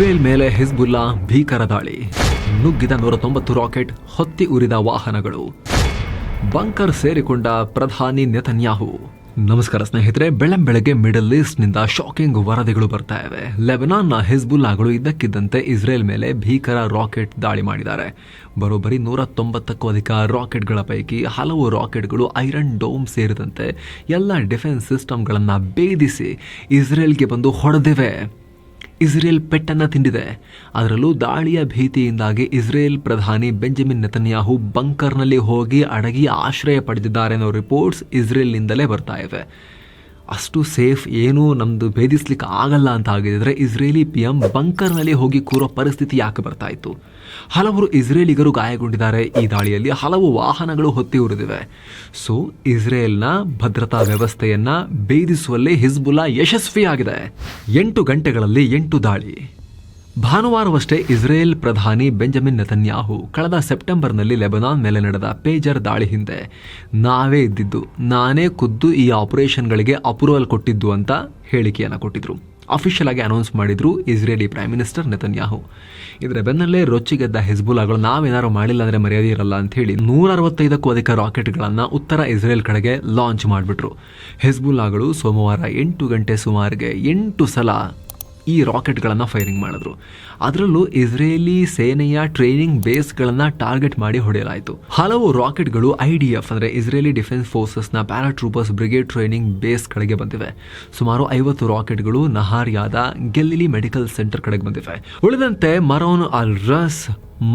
Israel ಮೇಲೆ Hezbollah ಭೀಕರ ದಾಳಿ. ನುಗ್ಗಿದ ನೂರ ತೊಂಬತ್ತು ರಾಕೆಟ್ ಹೊತ್ತಿ ಉರಿದ ವಾಹನಗಳು. ಬಂಕರ್ ಸೇರಿಕೊಂಡ ಪ್ರಧಾನಿ ನೆತನ್ಯಾಹು. ನಮಸ್ಕಾರ ಸ್ನೇಹಿತರೆ ಬೆಳಗ್ಗೆ ಮಿಡಲ್ ಈಸ್ಟ್ನಿಂದ ಶಾಕಿಂಗ್ ವರದಿಗಳು ಬರ್ತಾ ಇವೆ. ಲೆಬನಾನ್ನ ಹಿಜ್ಬುಲ್ಲಾಗಳು ಇದ್ದಕ್ಕಿದ್ದಂತೆ ಇಸ್ರೇಲ್ ಮೇಲೆ ಭೀಕರ ರಾಕೆಟ್ ದಾಳಿ ಮಾಡಿದ್ದಾರೆ. ಬರೋಬ್ಬರಿ ನೂರ ತೊಂಬತ್ತಕ್ಕೂ ಅಧಿಕ ರಾಕೆಟ್ಗಳ ಪೈಕಿ ಹಲವು ರಾಕೆಟ್ಗಳು ಐರನ್ ಡೋಮ್ ಸೇರಿದಂತೆ ಎಲ್ಲ ಡಿಫೆನ್ಸ್ ಸಿಸ್ಟಮ್ಗಳನ್ನು ಭೇದಿಸಿ ಇಸ್ರೇಲ್ಗೆ ಬಂದು ಹೊಡೆದಿವೆ. ಇಸ್ರೇಲ್ ಪೆಟ್ಟನ್ನು ತಿಂದಿದೆ. ಅದರಲ್ಲೂ ದಾಳಿಯ ಭೀತಿಯಿಂದಾಗಿ ಇಸ್ರೇಲ್ ಪ್ರಧಾನಿ ಬೆಂಜಮಿನ್ ನೆತನ್ಯಾಹು ಬಂಕರ್ನಲ್ಲಿ ಹೋಗಿ ಅಡಗಿ ಆಶ್ರಯ ಪಡೆದಿದ್ದಾರೆ ಅನ್ನೋ ರಿಪೋರ್ಟ್ಸ್ ಇಸ್ರೇಲ್ನಿಂದಲೇ ಬರ್ತಾ ಇವೆ ಅಷ್ಟು ಸೇಫ್ ಏನೂ ನಮ್ಮದು ಭೇದಿಸ್ಲಿಕ್ಕೆ ಆಗಲ್ಲ ಅಂತ ಆಗಿದ್ರೆ ಇಸ್ರೇಲಿ ಪಿ ಎಂ ಬಂಕರ್ನಲ್ಲಿ ಹೋಗಿ ಕೂರೋ ಪರಿಸ್ಥಿತಿ ಯಾಕೆ ಬರ್ತಾ ಇತ್ತು? ಹಲವರು ಇಸ್ರೇಲಿಗರು ಗಾಯಗೊಂಡಿದ್ದಾರೆ ಈ ದಾಳಿಯಲ್ಲಿ ಹಲವು ವಾಹನಗಳು ಹೊತ್ತಿ ಉರಿದಿವೆ. ಸೊ, ಇಸ್ರೇಲ್ನ ಭದ್ರತಾ ವ್ಯವಸ್ಥೆಯನ್ನು ಭೇದಿಸುವಲ್ಲಿ ಹಿಜ್ಬುಲ್ಲಾ ಯಶಸ್ವಿಯಾಗಿದೆ. ಎಂಟು ಗಂಟೆಗಳಲ್ಲಿ ಎಂಟು ದಾಳಿ. ಭಾನುವಾರವಷ್ಟೇ ಇಸ್ರೇಲ್ ಪ್ರಧಾನಿ ಬೆಂಜಮಿನ್ ನೆತನ್ಯಾಹು ಕಳೆದ ಸೆಪ್ಟೆಂಬರ್ನಲ್ಲಿ ಲೆಬನಾನ್ ಮೇಲೆ ನಡೆದ ಪೇಜರ್ ದಾಳಿ ಹಿಂದೆ ನಾವೇ ಇದ್ದಿದ್ದು, ನಾನೇ ಖುದ್ದು ಈ ಆಪರೇಷನ್ಗಳಿಗೆ ಅಪ್ರೂವಲ್ ಕೊಟ್ಟಿದ್ದು ಅಂತ ಹೇಳಿಕೆಯನ್ನು ಕೊಟ್ಟಿದ್ರು. ಅಫಿಷಿಯಲ್ ಆಗಿ ಅನೌನ್ಸ್ ಮಾಡಿದ್ರು ಇಸ್ರೇಲಿ ಪ್ರೈಮ್ ಮಿನಿಸ್ಟರ್ ನೆತನ್ಯಾಹು. ಇದರ ಬೆನ್ನಲ್ಲೇ ರೊಚ್ಚಿಗೆದ್ದ ಹೆಜ್ಬುಲಾಗಳು ನಾವೇನಾರು ಮಾಡಿಲ್ಲ ಅಂದರೆ ಮರ್ಯಾದೆ ಇರಲ್ಲ ಅಂತ ಹೇಳಿ ನೂರ ಅರವತ್ತೈದಕ್ಕೂ ಅಧಿಕ ರಾಕೆಟ್ಗಳನ್ನು ಉತ್ತರ ಇಸ್ರೇಲ್ ಕಡೆಗೆ ಲಾಂಚ್ ಮಾಡಿಬಿಟ್ರು. ಹೆಜ್ಬುಲಾಗಳು ಸೋಮವಾರ ಎಂಟು ಗಂಟೆ ಸುಮಾರಿಗೆ ಎಂಟು ಸಲ ಈ ರಾಕೆಟ್ಗಳನ್ನು ಫೈರಿಂಗ್ ಮಾಡಿದ್ರು. ಅದರಲ್ಲೂ ಇಸ್ರೇಲಿ ಸೇನೆಯ ಟ್ರೈನಿಂಗ್ ಬೇಸ್ಗಳನ್ನು ಟಾರ್ಗೆಟ್ ಮಾಡಿ ಹೊಡೆಯಲಾಯಿತು. ಹಲವು ರಾಕೆಟ್ಗಳು ಐ ಡಿ ಎಫ್ ಅಂದರೆ ಇಸ್ರೇಲಿ ಡಿಫೆನ್ಸ್ ಫೋರ್ಸಸ್ನ ಪ್ಯಾರಾಟ್ರೂಪರ್ಸ್ ಬ್ರಿಗೇಡ್ ಟ್ರೈನಿಂಗ್ ಬೇಸ್ಗಳಿಗೆ ಬಂದಿವೆ. ಸುಮಾರು ಐವತ್ತು ರಾಕೆಟ್ಗಳು ನಹಾರಿಯಾದ ಗೆಲ್ಲಿಲಿ ಮೆಡಿಕಲ್ ಸೆಂಟರ್ ಕಡೆಗೆ ಬಂದಿವೆ. ಉಳಿದಂತೆ ಮರೋನ್ ಅಲ್ ರಸ್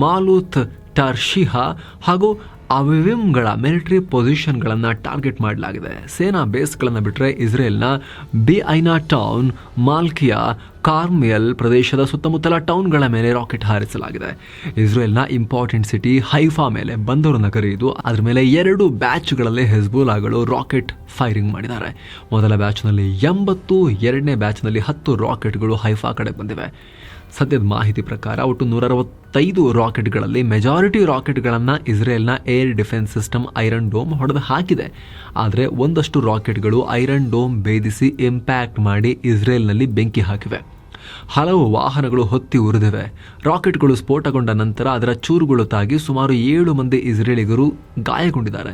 ಮಾಲೂತ್ ಟರ್ಶಿಹಾ ಹಾಗೂ ಅವಿವಿಮ್ಗಳ ಮಿಲಿಟರಿ ಪೊಸಿಷನ್ಗಳನ್ನು ಟಾರ್ಗೆಟ್ ಮಾಡಲಾಗಿದೆ. ಸೇನಾ ಬೇಸ್ಗಳನ್ನು ಬಿಟ್ಟರೆ ಇಸ್ರೇಲ್ನ ಬಿ ಐನಾ ಟೌನ್ ಮಾಲ್ಕಿಯಾ ಕಾರ್ಮಿಯಲ್ ಪ್ರದೇಶದ ಸುತ್ತಮುತ್ತಲ ಟೌನ್ಗಳ ಮೇಲೆ ರಾಕೆಟ್ ಹಾರಿಸಲಾಗಿದೆ. ಇಸ್ರೇಲ್ನ ಇಂಪಾರ್ಟೆಂಟ್ ಸಿಟಿ ಹೈಫಾ ಮೇಲೆ ಬಂದರು ನಗರಿ ಅದರ ಮೇಲೆ ಎರಡು ಬ್ಯಾಚ್ಗಳಲ್ಲಿ ಹೆಜ್ಬುಲಾಗಳು ರಾಕೆಟ್ ಫೈರಿಂಗ್ ಮಾಡಿದ್ದಾರೆ. ಮೊದಲ ಬ್ಯಾಚ್ನಲ್ಲಿ ಎಂಬತ್ತು, ಎರಡನೇ ಬ್ಯಾಚ್ನಲ್ಲಿ ಹತ್ತು ರಾಕೆಟ್ಗಳು ಹೈಫಾ ಕಡೆ ಬಂದಿವೆ. ಸದ್ಯದ ಮಾಹಿತಿ ಪ್ರಕಾರ ಒಟ್ಟು ನೂರ ಅರವತ್ತೈದು ರಾಕೆಟ್ಗಳಲ್ಲಿ ಮೆಜಾರಿಟಿ ರಾಕೆಟ್ಗಳನ್ನು ಇಸ್ರೇಲ್ನ air defence system iron dome ಹೊಡೆದು ಹಾಕಿದೆ. ಆದರೆ ಒಂದಷ್ಟು ರಾಕೆಟ್ಗಳು ಐರನ್ ಡೋಮ್ ಭೇದಿಸಿ ಇಂಪ್ಯಾಕ್ಟ್ ಮಾಡಿ ಇಸ್ರೇಲ್ನಲ್ಲಿ ಬೆಂಕಿ ಹಾಕಿವೆ. ಹಲವು ವಾಹನಗಳು ಹೊತ್ತಿ ಉರಿದಿವೆ. ರಾಕೆಟ್ಗಳು ಸ್ಫೋಟಗೊಂಡ ನಂತರ ಅದರ ಚೂರುಗಳು ತಾಗಿ ಸುಮಾರು ಏಳು ಮಂದಿ ಇಸ್ರೇಲಿಗರು ಗಾಯಗೊಂಡಿದ್ದಾರೆ.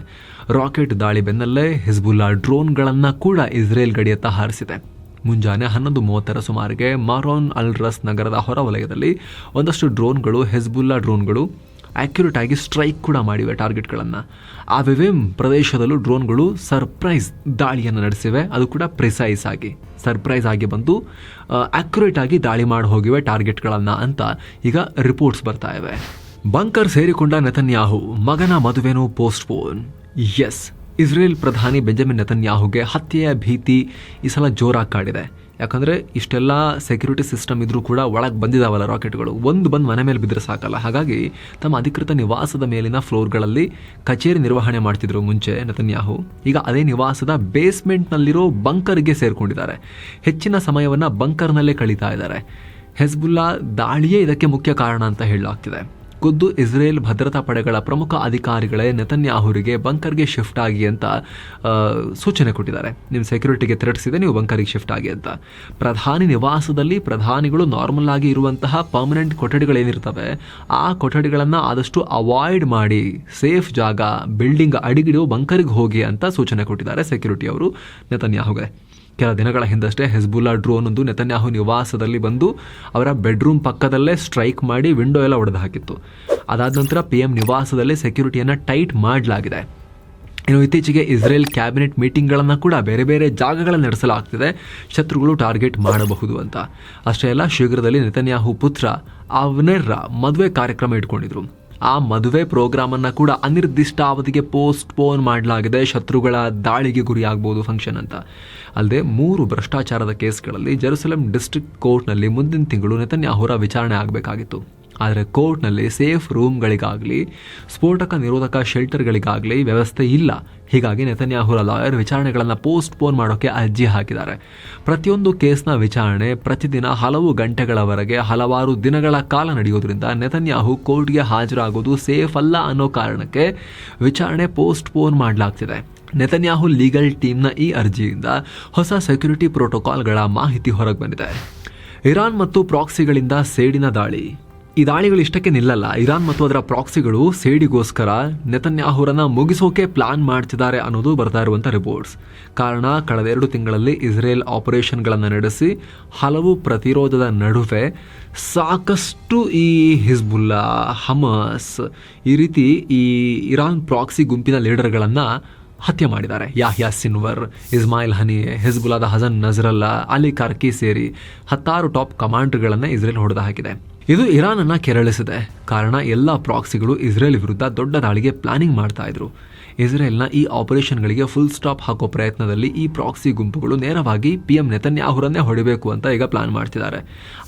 ರಾಕೆಟ್ ದಾಳಿ ಬೆನ್ನಲ್ಲೇ ಹಿಜ್ಬುಲ್ಲಾ ಡ್ರೋನ್ಗಳನ್ನು ಕೂಡ ಇಸ್ರೇಲ್ ಗಡಿಯತ್ತ ಹಾರಿಸಿದೆ. ಮುಂಜಾನೆ ಹನ್ನೊಂದು ಮೂವತ್ತರ ಸುಮಾರಿಗೆ ಮಾರೋನ್ ಅಲ್ ರಸ್ ನಗರದ ಹೊರವಲಯದಲ್ಲಿ ಒಂದಷ್ಟು ಡ್ರೋನ್ಗಳು, ಹೆಜ್ಬುಲ್ಲಾ ಡ್ರೋನ್ಗಳು ಆಕ್ಯುರೇಟ್ ಆಗಿ ಸ್ಟ್ರೈಕ್ ಕೂಡ ಮಾಡಿವೆ ಟಾರ್ಗೆಟ್ಗಳನ್ನು. ಆ ವಿವಿಮ್ ಪ್ರದೇಶದಲ್ಲೂ ಡ್ರೋನ್ಗಳು ಸರ್ಪ್ರೈಸ್ ದಾಳಿಯನ್ನು ನಡೆಸಿವೆ. ಅದು ಕೂಡ ಪ್ರಿಸೈಸ್ ಆಗಿ, ಸರ್ಪ್ರೈಸ್ ಆಗಿ ಬಂದು ಆಕ್ಯುರೇಟ್ ಆಗಿ ದಾಳಿ ಮಾಡಿ ಹೋಗಿವೆ ಟಾರ್ಗೆಟ್ಗಳನ್ನು ಅಂತ ಈಗ ರಿಪೋರ್ಟ್ಸ್ ಬರ್ತಾ ಇವೆ. ಬಂಕರ್ ಸೇರಿಕೊಂಡ ನೆತನ್ಯಾಹು, ಮಗನ ಮದುವೆನೂ ಪೋಸ್ಟ್ಪೋನ್. ಎಸ್. ಇಸ್ರೇಲ್ ಪ್ರಧಾನಿ ಬೆಂಜಮಿನ್ ನೆತನ್ಯಾಹುಗೆ ಹತ್ಯೆಯ ಭೀತಿ ಈ ಸಲ ಜೋರಾಗಿ ಕಾಡಿದೆ ಯಾಕಂದರೆ ಇಷ್ಟೆಲ್ಲ ಸೆಕ್ಯೂರಿಟಿ ಸಿಸ್ಟಮ್ ಇದ್ರೂ ಕೂಡ ಒಳಗೆ ಬಂದಿದಾವಲ್ಲ ರಾಕೆಟ್ಗಳು ಒಂದು ಬಂದು ಮನೆ ಮೇಲೆ ಬಿದ್ದರೆ ಸಾಕಲ್ಲ. ಹಾಗಾಗಿ ತಮ್ಮ ಅಧಿಕೃತ ನಿವಾಸದ ಮೇಲಿನ ಫ್ಲೋರ್ಗಳಲ್ಲಿ ಕಚೇರಿ ನಿರ್ವಹಣೆ ಮಾಡ್ತಿದ್ರು ಮುಂಚೆ ನೆತನ್ಯಾಹು. ಈಗ ಅದೇ ನಿವಾಸದ ಬೇಸ್ಮೆಂಟ್ನಲ್ಲಿರೋ ಬಂಕರ್ಗೆ ಸೇರಿಕೊಂಡಿದ್ದಾರೆ. ಹೆಚ್ಚಿನ ಸಮಯವನ್ನು ಬಂಕರ್ನಲ್ಲೇ ಕಳೀತಾ ಇದ್ದಾರೆ. ಹೆಸ್ಬುಲ್ಲಾ ದಾಳಿಯೇ ಇದಕ್ಕೆ ಮುಖ್ಯ ಕಾರಣ ಅಂತ ಹೇಳಲಾಗ್ತಿದೆ. ಖುದ್ದು ಇಸ್ರೇಲ್ ಭದ್ರತಾ ಪಡೆಗಳ ಪ್ರಮುಖ ಅಧಿಕಾರಿಗಳೇ ನೆತನ್ಯಾಹುರಿಗೆ ಬಂಕರ್ಗೆ ಶಿಫ್ಟ್ ಆಗಿ ಅಂತ ಸೂಚನೆ ಕೊಟ್ಟಿದ್ದಾರೆ. ನಿಮ್ಮ ಸೆಕ್ಯೂರಿಟಿಗೆ ತೆರಡಿಸಿದೆ ನೀವು ಬಂಕರಿಗೆ ಶಿಫ್ಟ್ ಆಗಿ ಅಂತ. ಪ್ರಧಾನಿ ನಿವಾಸದಲ್ಲಿ ಪ್ರಧಾನಿಗಳು ನಾರ್ಮಲ್ ಆಗಿ ಇರುವಂತಹ ಪರ್ಮನೆಂಟ್ ಕೊಠಡಿಗಳೇನಿರ್ತವೆ, ಆ ಕೊಠಡಿಗಳನ್ನು ಆದಷ್ಟು ಅವಾಯ್ಡ್ ಮಾಡಿ, ಸೇಫ್ ಜಾಗ, ಬಿಲ್ಡಿಂಗ್ ಅಡಿಗಿಡೋ ಬಂಕರಿಗೆ ಹೋಗಿ ಅಂತ ಸೂಚನೆ ಕೊಟ್ಟಿದ್ದಾರೆ ಸೆಕ್ಯೂರಿಟಿ ಅವರು ನೆತನ್ಯಾಹುಗೆ. ಕೆಲ ದಿನಗಳ ಹಿಂದಷ್ಟೇ ಹೆಸ್ಬುಲ್ಲಾ ಡ್ರೋನ್ ಒಂದು ನೆತನ್ಯಾಹು ನಿವಾಸದಲ್ಲಿ ಬಂದು ಅವರ ಬೆಡ್ರೂಮ್ ಪಕ್ಕದಲ್ಲೇ ಸ್ಟ್ರೈಕ್ ಮಾಡಿ ವಿಂಡೋ ಎಲ್ಲ ಒಡೆದು ಹಾಕಿತ್ತು. ಅದಾದ ನಂತರ ಪಿ ಎಂ ನಿವಾಸದಲ್ಲಿ ಸೆಕ್ಯೂರಿಟಿಯನ್ನು ಟೈಟ್ ಮಾಡಲಾಗಿದೆ. ಇನ್ನು ಇತ್ತೀಚೆಗೆ ಇಸ್ರೇಲ್ ಕ್ಯಾಬಿನೆಟ್ ಮೀಟಿಂಗ್ಗಳನ್ನು ಕೂಡ ಬೇರೆ ಬೇರೆ ಜಾಗಗಳಲ್ಲಿ ನಡೆಸಲಾಗ್ತಿದೆ. ಶತ್ರುಗಳು ಟಾರ್ಗೆಟ್ ಮಾಡಬಹುದು ಅಂತ. ಅಷ್ಟೇ ಅಲ್ಲ ಶೀಘ್ರದಲ್ಲಿ ನೆತನ್ಯಾಹು ಪುತ್ರ ಅವನೆರ್ರ ಮದುವೆ ಕಾರ್ಯಕ್ರಮ ಇಟ್ಕೊಂಡಿದ್ರು. ಆ ಮದುವೆ ಪ್ರೋಗ್ರಾಮನ್ನು ಕೂಡ ಅನಿರ್ದಿಷ್ಟ ಅವಧಿಗೆ ಪೋಸ್ಟ್ಪೋನ್ ಮಾಡಲಾಗಿದೆ. ಶತ್ರುಗಳ ದಾಳಿಗೆ ಗುರಿಯಾಗಬಹುದು ಫಂಕ್ಷನ್ ಅಂತ. ಅಲ್ಲದೆ ಮೂರು ಭ್ರಷ್ಟಾಚಾರದ ಕೇಸ್ಗಳಲ್ಲಿ ಜೆರುಸಲೆಂ ಡಿಸ್ಟ್ರಿಕ್ಟ್ ಕೋರ್ಟ್ನಲ್ಲಿ ಮುಂದಿನ ತಿಂಗಳು ನೆತನ್ಯಾಹುರ ವಿಚಾರಣೆ ಆಗಬೇಕಾಗಿತ್ತು. ಆದರೆ ಕೋರ್ಟ್ನಲ್ಲಿ ಸೇಫ್ ರೂಮ್ಗಳಿಗಾಗಲಿ, ಸ್ಫೋಟಕ ನಿರೋಧಕ ಶೆಲ್ಟರ್ಗಳಿಗಾಗಲಿ ವ್ಯವಸ್ಥೆ ಇಲ್ಲ. ಹೀಗಾಗಿ ನೆತನ್ಯಾಹುರ ಲಾಯರ್ ವಿಚಾರಣೆಗಳನ್ನು ಪೋಸ್ಟ್ಪೋನ್ ಮಾಡೋಕ್ಕೆ ಅರ್ಜಿ ಹಾಕಿದ್ದಾರೆ. ಪ್ರತಿಯೊಂದು ಕೇಸ್ನ ವಿಚಾರಣೆ ಪ್ರತಿದಿನ ಹಲವು ಗಂಟೆಗಳವರೆಗೆ ಹಲವಾರು ದಿನಗಳ ಕಾಲ ನಡೆಯೋದ್ರಿಂದ ನೆತನ್ಯಾಹು ಕೋರ್ಟ್ಗೆ ಹಾಜರಾಗೋದು ಸೇಫ್ ಅಲ್ಲ ಅನ್ನೋ ಕಾರಣಕ್ಕೆ ವಿಚಾರಣೆ ಪೋಸ್ಟ್ಪೋನ್ ಮಾಡಲಾಗ್ತಿದೆ. ನೆತನ್ಯಾಹು ಲೀಗಲ್ ಟೀಮ್ನ ಈ ಅರ್ಜಿಯಿಂದ ಹೊಸ ಸೆಕ್ಯುರಿಟಿ ಪ್ರೋಟೋಕಾಲ್ಗಳ ಮಾಹಿತಿ ಹೊರಗೆ ಬಂದಿದೆ. ಇರಾನ್ ಮತ್ತು ಪ್ರಾಕ್ಸಿಗಳಿಂದ ಸೇಡಿನ ದಾಳಿ. ಈ ದಾಳಿಗಳು ಇಷ್ಟಕ್ಕೆ ನಿಲ್ಲಲ್ಲ. ಇರಾನ್ ಮತ್ತು ಅದರ ಪ್ರಾಕ್ಸಿಗಳು ಸೇಡಿಗೋಸ್ಕರ ನೆತನ್ಯಾಹುರನ್ನ ಮುಗಿಸೋಕೆ ಪ್ಲಾನ್ ಮಾಡ್ತಿದ್ದಾರೆ ಅನ್ನೋದು ಬರ್ತಾ ಇರುವಂಥ ರಿಪೋರ್ಟ್ಸ್ ಕಾರಣ, ಕಳೆದ ಎರಡು ತಿಂಗಳಲ್ಲಿ ಇಸ್ರೇಲ್ ಆಪರೇಷನ್ಗಳನ್ನು ನಡೆಸಿ ಹಲವು ಪ್ರತಿರೋಧದ ನಡುವೆ ಸಾಕಷ್ಟು ಈ ಹಿಜ್ಬುಲ್ಲಾ, ಹಮಸ್ ಈ ರೀತಿ ಈ ಇರಾನ್ ಪ್ರಾಕ್ಸಿ ಗುಂಪಿನ ಲೀಡರ್ಗಳನ್ನು ಹತ್ಯೆ ಮಾಡಿದ್ದಾರೆ. ಯಾಹ್ಯಾ ಸಿನ್ವರ್, ಇಸ್ಮಾಯಿಲ್ ಹನಿ ಹಿಜ್ಬುಲಾದ ಹಸನ್ ನಜರಲ್ಲಾ, ಅಲಿ ಕಾರ್ಕಿ ಸೇರಿ ಹತ್ತಾರು ಟಾಪ್ ಕಮಾಂಡರ್ಗಳನ್ನು ಇಸ್ರೇಲ್ ಹೊಡೆದು ಹಾಕಿದೆ. ಇದು ಇರಾನ್ ಅನ್ನ ಕೆರಳಿಸಿದೆ. ಕಾರಣ ಎಲ್ಲ ಪ್ರಾಕ್ಸಿಗಳು ಇಸ್ರೇಲ್ ವಿರುದ್ಧ ದೊಡ್ಡ ದಾಳಿಗೆ ಪ್ಲಾನಿಂಗ್ ಮಾಡ್ತಾ ಇದ್ರು. ಇಸ್ರೇಲ್ನ ಈ ಆಪರೇಷನ್ಗಳಿಗೆ ಫುಲ್ ಸ್ಟಾಪ್ ಹಾಕೋ ಪ್ರಯತ್ನದಲ್ಲಿ ಈ ಪ್ರಾಕ್ಸಿ ಗುಂಪುಗಳು ನೇರವಾಗಿ ಪಿ ಎಂ ನೆತನ್ಯಾಹುರನ್ನೇ ಹೊಡಿಬೇಕು ಅಂತ ಈಗ ಪ್ಲಾನ್ ಮಾಡ್ತಿದ್ದಾರೆ.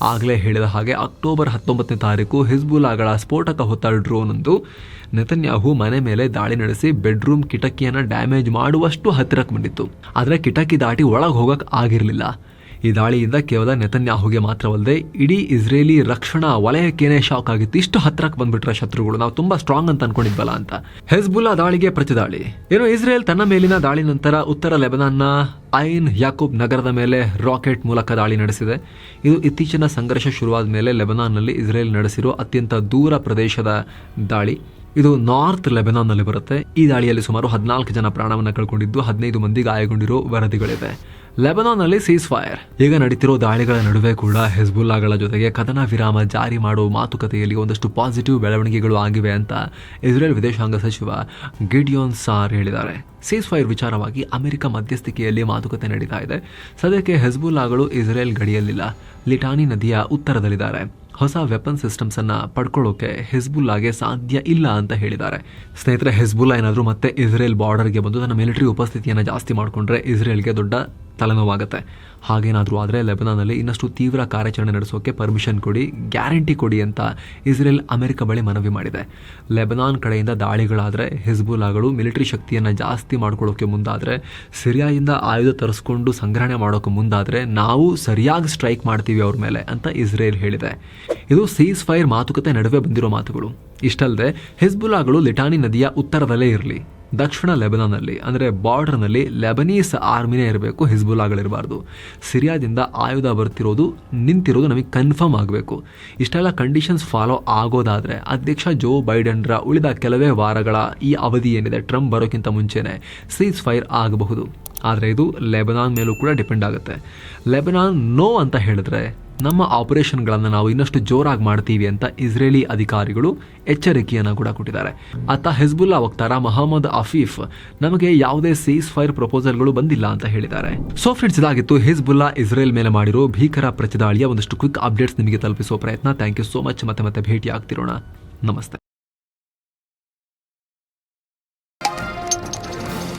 ಆಗಲೇ ಹೇಳಿದ ಹಾಗೆ ಅಕ್ಟೋಬರ್ ಹತ್ತೊಂಬತ್ತನೇ ತಾರೀಕು ಹಿಜ್ಬುಲಾಗಳ ಸ್ಫೋಟಕ ಹೊತ್ತ ಡ್ರೋನ್ ಒಂದು ನೆತನ್ಯಾಹು ಮನೆ ಮೇಲೆ ದಾಳಿ ನಡೆಸಿ ಬೆಡ್ರೂಮ್ ಕಿಟಕಿಯನ್ನು ಡ್ಯಾಮೇಜ್ ಮಾಡುವಷ್ಟು ಹತ್ತಿರಕ್ಕೆ ಬಂದಿತ್ತು. ಆದರೆ ಕಿಟಕಿ ದಾಟಿ ಒಳಗೆ ಹೋಗಕ್ಕೆ ಆಗಿರಲಿಲ್ಲ. ಈ ದಾಳಿಯಿಂದ ಕೇವಲ ನೆತನ್ಯಾಹುಗೆ ಮಾತ್ರವಲ್ಲದೆ ಇಡೀ ಇಸ್ರೇಲಿ ರಕ್ಷಣಾ ವಲಯಕ್ಕೇನೆ ಶಾಕ್ ಆಗಿತ್ತು. ಇಷ್ಟು ಹತ್ರಕ್ಕೆ ಬಂದ್ಬಿಟ್ರೆ ಶತ್ರುಗಳು. ನಾವು ತುಂಬಾ ಸ್ಟ್ರಾಂಗ್ ಅಂತ ಅನ್ಕೊಂಡಿದ್ವಲ್ಲ ಅಂತ. ಹೆಜ್ಬುಲ್ಲಾ ದಾಳಿಗೆ ಪ್ರತಿದಾಳಿ. ಏನು, ಇಸ್ರೇಲ್ ತನ್ನ ಮೇಲಿನ ದಾಳಿ ನಂತರ ಉತ್ತರ ಲೆಬನಾನ್ನ ಐನ್ ಯಾಕೂಬ್ ನಗರದ ಮೇಲೆ ರಾಕೆಟ್ ಮೂಲಕ ದಾಳಿ ನಡೆಸಿದೆ. ಇದು ಇತ್ತೀಚಿನ ಸಂಘರ್ಷ ಶುರುವಾದ ಮೇಲೆ ಲೆಬನಾನ್ನಲ್ಲಿ ಇಸ್ರೇಲ್ ನಡೆಸಿರೋ ಅತ್ಯಂತ ದೂರ ಪ್ರದೇಶದ ದಾಳಿ. ಇದು ನಾರ್ತ್ ಲೆಬನಾನ್ನಲ್ಲಿ ಬರುತ್ತೆ. ಈ ದಾಳಿಯಲ್ಲಿ ಸುಮಾರು ಹದಿನಾಲ್ಕು ಜನ ಪ್ರಾಣವನ್ನು ಕಳ್ಕೊಂಡಿದ್ದು, ಹದಿನೈದು ಮಂದಿ ಗಾಯಗೊಂಡಿರೋ ವರದಿಗಳಿವೆ. ಲೆಬನಾನ್ನಲ್ಲಿ ಸೀಸ್ ಫೈರ್ ಈಗ ನಡೀತಿರೋ ದಾಳಿಗಳ ನಡುವೆ ಕೂಡ ಹೆಜ್ಬುಲ್ಲಾಗಳ ಜೊತೆಗೆ ಕದನ ವಿರಾಮ ಜಾರಿ ಮಾಡುವ ಮಾತುಕತೆಯಲ್ಲಿ ಒಂದಷ್ಟು ಪಾಸಿಟಿವ್ ಬೆಳವಣಿಗೆಗಳು ಆಗಿವೆ ಅಂತ ಇಸ್ರೇಲ್ ವಿದೇಶಾಂಗ ಸಚಿವ ಗಿಡಿಯೋನ್ ಸಾರ್ ಹೇಳಿದ್ದಾರೆ. ಸೀಸ್ ಫೈರ್ ವಿಚಾರವಾಗಿ ಅಮೆರಿಕ ಮಧ್ಯಸ್ಥಿಕೆಯಲ್ಲಿ ಮಾತುಕತೆ ನಡೀತಾ ಇದೆ. ಸದ್ಯಕ್ಕೆ ಹೆಜ್ಬುಲ್ಲಾಗಳು ಇಸ್ರೇಲ್ ಗಡಿಯಲ್ಲಿಲ್ಲ. ಲಿಟಾನಿ ನದಿಯ ಉತ್ತರದಲ್ಲಿದ್ದಾರೆ. ಹೊಸ ವೆಪನ್ ಸಿಸ್ಟಮ್ಸ್ ಅನ್ನ ಪಡ್ಕೊಳ್ಳೋಕೆ ಹೆಜ್ಬುಲ್ಲಾಗೆ ಸಾಧ್ಯ ಇಲ್ಲ ಅಂತ ಹೇಳಿದ್ದಾರೆ. ಸ್ನೇಹಿತರೆ, ಹೆಜ್ಬುಲ್ಲಾ ಏನಾದರೂ ಮತ್ತೆ ಇಸ್ರೇಲ್ ಬಾರ್ಡರ್ಗೆ ಬಂದು ತನ್ನ ಮಿಲಿಟರಿ ಉಪಸ್ಥಿತಿಯನ್ನು ಜಾಸ್ತಿ ಮಾಡಿಕೊಂಡ್ರೆ ಇಸ್ರೇಲ್ಗೆ ದೊಡ್ಡ ತಲೆನೋವಾಗುತ್ತೆ. ಹಾಗೇನಾದರೂ ಆದರೆ ಲೆಬನಾನಲ್ಲಿ ಇನ್ನಷ್ಟು ತೀವ್ರ ಕಾರ್ಯಾಚರಣೆ ನಡೆಸೋಕೆ ಪರ್ಮಿಷನ್ ಕೊಡಿ ಗ್ಯಾರಂಟಿ ಕೊಡಿ ಅಂತ ಇಸ್ರೇಲ್ ಅಮೆರಿಕ ಬಳಿ ಮನವಿ ಮಾಡಿದೆ. ಲೆಬನಾನ್ ಕಡೆಯಿಂದ ದಾಳಿಗಳಾದರೆ, ಹಿಜ್ಬುಲ್ಲಾಗಳು ಮಿಲಿಟರಿ ಶಕ್ತಿಯನ್ನು ಜಾಸ್ತಿ ಮಾಡ್ಕೊಳ್ಳೋಕೆ ಮುಂದಾದರೆ, ಸಿರಿಯಾದಿಂದ ಆಯುಧ ತರಿಸ್ಕೊಂಡು ಸಂಗ್ರಹಣೆ ಮಾಡೋಕೆ ಮುಂದಾದರೆ ನಾವು ಸರಿಯಾಗಿ ಸ್ಟ್ರೈಕ್ ಮಾಡ್ತೀವಿ ಅವ್ರ ಮೇಲೆ ಅಂತ ಇಸ್ರೇಲ್ ಹೇಳಿದೆ. ಇದು ಸೀಸ್ ಫೈರ್ ಮಾತುಕತೆ ನಡುವೆ ಬಂದಿರೋ ಮಾತುಗಳು. ಇಷ್ಟಲ್ಲದೆ ಹಿಜ್ಬುಲ್ಲಾಗಳು ಲಿಟಾನಿ ನದಿಯ ಉತ್ತರದಲ್ಲೇ ಇರಲಿ. ದಕ್ಷಿಣ ಲೆಬನಾನಲ್ಲಿ ಅಂದರೆ ಬಾರ್ಡರ್ನಲ್ಲಿ ಲೆಬನೀಸ್ ಆರ್ಮಿನೇ ಇರಬೇಕು, ಹಿಜ್ಬುಲ್ಲಾಗಳಿರಬಾರ್ದು. ಸಿರಿಯಾದಿಂದ ಆಯುಧ ಬರ್ತಿರೋದು, ನಿಂತಿರೋದು ನಮಗೆ ಕನ್ಫರ್ಮ್ ಆಗಬೇಕು. ಇಷ್ಟೆಲ್ಲ ಕಂಡೀಷನ್ಸ್ ಫಾಲೋ ಆಗೋದಾದರೆ, ಅಧ್ಯಕ್ಷ ಜೋ ಬೈಡನ್ರ ಉಳಿದ ಕೆಲವೇ ವಾರಗಳ ಈ ಅವಧಿ ಏನಿದೆ, ಟ್ರಂಪ್ ಬರೋಕ್ಕಿಂತ ಮುಂಚೆನೇ ಸೀಸ್ ಫೈರ್ ಆಗಬಹುದು. ಆದರೆ ಇದು ಲೆಬನಾನ್ ಮೇಲೂ ಕೂಡ ಡಿಪೆಂಡ್ ಆಗುತ್ತೆ. ಲೆಬನಾನ್ ನೋ ಅಂತ ಹೇಳಿದ್ರೆ ನಮ್ಮ ಆಪರೇಷನ್ಗಳನ್ನು ನಾವು ಇನ್ನಷ್ಟು ಜೋರಾಗಿ ಮಾಡ್ತೀವಿ ಅಂತ ಇಸ್ರೇಲಿ ಅಧಿಕಾರಿಗಳು ಎಚ್ಚರಿಕೆಯನ್ನು ಕೂಡ ಕೊಟ್ಟಿದ್ದಾರೆ. ಅತ್ತ ಹೆಜ್ಬುಲ್ಲಾ ವಕ್ತಾರ ಮೊಹಮ್ಮದ್ ಅಫೀಫ್ ನಮಗೆ ಯಾವುದೇ ಸೀಸ್ ಫೈರ್ ಪ್ರಪೋಸಲ್ಗಳು ಬಂದಿಲ್ಲ ಅಂತ ಹೇಳಿದ್ದಾರೆ. ಸೊ ಫ್ರೆಂಡ್ಸ್, ಇದಾಗಿತ್ತು ಹಿಜ್ಬುಲ್ಲಾ ಇಸ್ರೇಲ್ ಮೇಲೆ ಮಾಡಿರೋ ಭೀಕರ ಪ್ರತಿದಾಳಿಯ ಒಂದಷ್ಟು ಕ್ವಿಕ್ ಅಪ್ಡೇಟ್ಸ್ ನಿಮಗೆ ತಲುಪಿಸುವ ಪ್ರಯತ್ನ. Thank you so much. ಮತ್ತೆ ಮತ್ತೆ ಭೇಟಿ ಆಗ್ತಿರೋಣ ನಮಸ್ತೆ.